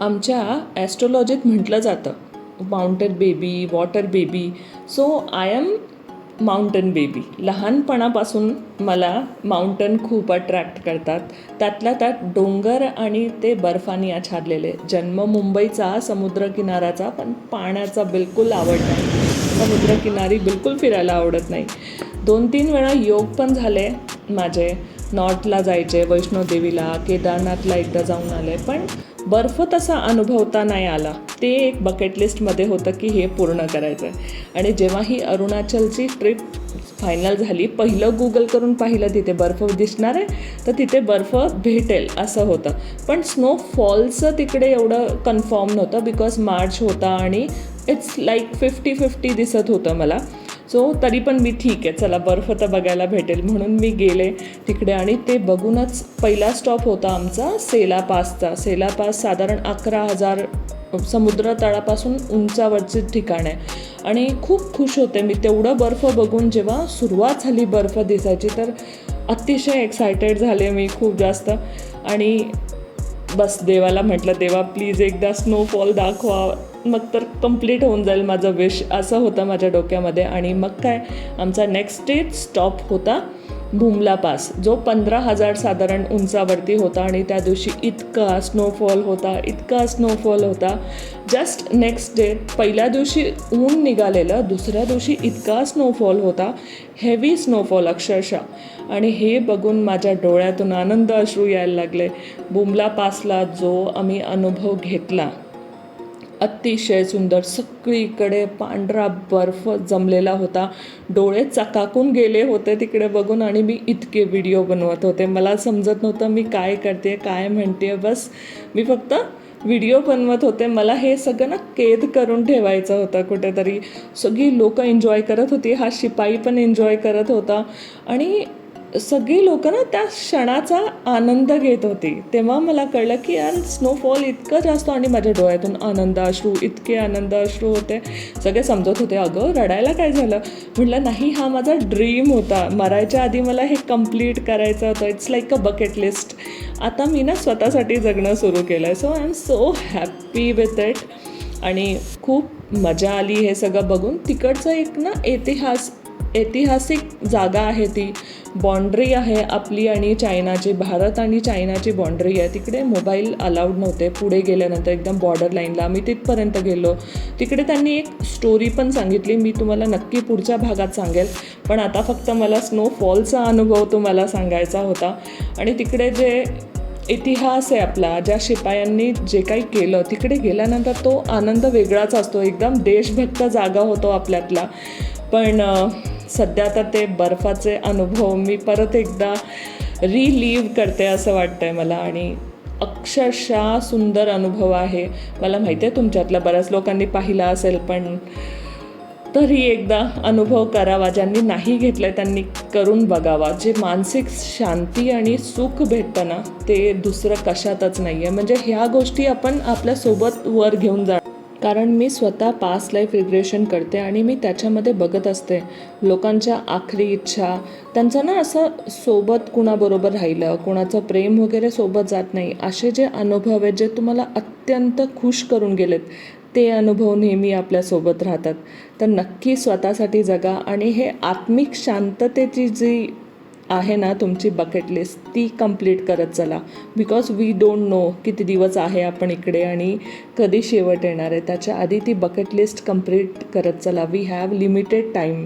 आमच्या ॲस्ट्रोलॉजीत म्हटलं जातं mountain baby water baby so I am mountain baby लहानपणापासून मला माउंटन खूप अट्रॅक्ट करतात. त्यातल्या त्यात डोंगर आणि ते बर्फानी आच्छादलेले. जन्म मुंबईचा समुद्रकिनाराचा पण पाण्याचा बिलकुल आवड नाही. समुद्रकिनारी बिलकुल फिरायला आवडत नाही. दोन तीन वेळा योग पण झाले माझे. नॉर्थला जायचे वैष्णोदेवीला केदारनाथला एकदा जाऊन आले. पण बर्फ तसा अनुभवता नाही आला. ते एक बकेट लिस्टमध्ये होतं की हे पूर्ण करायचं आहे आणि जेव्हा ही अरुणाचलची ट्रिप फायनल झाली पहिलं गुगल करून पाहिलं तिथे बर्फ दिसणार आहे तर तिथे बर्फ भेटेल असं होतं. पण स्नो स्नोफॉलचं तिकडे एवढं कन्फर्म नव्हतं बिकॉज मार्च होता आणि इट्स लाईक फिफ्टी फिफ्टी दिसत होतं मला. सो तरी पण मी ठीक आहे. चला बर्फ तर बघायला भेटेल. म्हणून मी गेले तिकडे आणि ते बघूनच पहिला स्टॉप होता आमचा सेला पासचा. सेला पास साधारण अकरा हजार समुद्र तळापासून उंचावरचे ठिकाण आहे. आणि खूप खुश होते मी. तेवढं बर्फ बघून जेव्हा सुरुवात झाली बर्फ दिसायची तर अतिशय एक्सायटेड झाले मी खूप जास्त. आणि बस देवाला म्हटलं देवा प्लीज एकदा स्नोफॉल दाखवा. मग तर कंप्लीट होऊन जाईल माझं विश असं होतं माझ्या डोक्यामध्ये. आणि मग काय? आमचा नेक्स्ट डे स्टॉप होता भूमला पास जो पंधरा हजार साधारण उंचावरती होता. आणि त्या दिवशी इतका स्नोफॉल होता इतका स्नोफॉल होता. जस्ट नेक्स्ट डे पहिल्या दिवशी ऊन निघालेलं दुसऱ्या दिवशी इतका स्नोफॉल होता. हेवी स्नोफॉल अक्षरशः. आणि हे बघून माझ्या डोळ्यातून आनंद अश्रू यायला लागले. बुमला पासला जो आम्ही अनुभव घेतला. अतिशय सुंदर. सगळीकडे पांढरा बर्फ जमलेला होता. डोळे चकाकून गेले होते तिकडे बघून आणि मी इतके व्हिडिओ बनवत होते. मला समजत नव्हतं मी काय करते काय म्हणते. बस मी फक्त व्हिडिओ बनवत होते. मला हे सगळं ना कैद करून ठेवायचं होतं कुठेतरी. सगळी लोकं एन्जॉय करत होती. हा शिपाई पण एन्जॉय करत होता. आणि सगळी लोक ना त्या क्षणाचा आनंद घेत होती. तेव्हा मला कळलं की यार स्नोफॉल इतकं जास्त आणि माझ्या डोळ्यातून आनंद अश्रू इतके आनंद अश्रू होते. सगळे समजत होते अगं रडायला काय झालं? म्हटलं नाही हा माझा ड्रीम होता. मरायच्या आधी मला हे कंप्लीट करायचं होतं. It's like a bucket list आता मी ना स्वतःसाठी जगणं सुरू केलं आहे so I am so happy with it आणि खूप मजा आली हे सगळं बघून. तिकडचं एक ना इतिहास ऐतिहासिक जागा आहे ती. बाँड्री आहे आपली आणि चायनाची भारत आणि चायनाची बाँड्री आहे. तिकडे मोबाईल अलाउड नव्हते. पुढे गेल्यानंतर एकदम बॉर्डर लाईनला आम्ही तिथपर्यंत गेलो. तिकडे त्यांनी एक स्टोरी पण सांगितली. मी तुम्हाला नक्की पुढच्या भागात सांगेल. पण आता फक्त मला स्नोफॉलचा अनुभव तुम्हाला सांगायचा होता. आणि तिकडे जे इतिहास आहे आपला ज्या शिपायांनी जे काही केलं तिकडे गेल्यानंतर तो आनंद वेगळाच असतो. एकदम देशभक्त जागा होतो आपल्यातला. पण सध्या तर ते बर्फाचे अनुभव मी परत एकदा रिलीव करते असं वाटतं आहे मला. आणि अक्षरशः सुंदर अनुभव आहे. मला माहिती आहे तुमच्यातल्या बऱ्याच लोकांनी पाहिला असेल पण तरी एकदा अनुभव करावा. ज्यांनी नाही घेतलं त्यांनी करून बघावा. जे मानसिक शांती आणि सुख भेटतं ना ते दुसरं कशातच नाही आहे म्हणजे ह्या गोष्टी आपण आपल्यासोबत वर घेऊन जा कारण मी स्वतः पास लाईफ रिग्रेशन करते आणि मी त्याच्यामध्ये बघत असते. लोकांच्या आखरी इच्छा त्यांचं ना असं सोबत कुणाबरोबर राहिलं कुणाचं प्रेम वगैरे सोबत जात नाही असे जे अनुभव आहेत जे तुम्हाला अत्यंत खुश करून गेलेत ते अनुभव नेहमी आपल्यासोबत राहतात. तर नक्की स्वतःसाठी जगा आणि हे आत्मिक शांततेची जी आहे ना तुमची बकेट लिस्ट ती कंप्लीट करत चला. बिकॉज वी डोंट नो किती दिवस आहे आपण इकडे आणि कधी शेवट येणार आहे. त्याच्या आधी ती बकेट लिस्ट कंप्लीट करत चला. We have limited time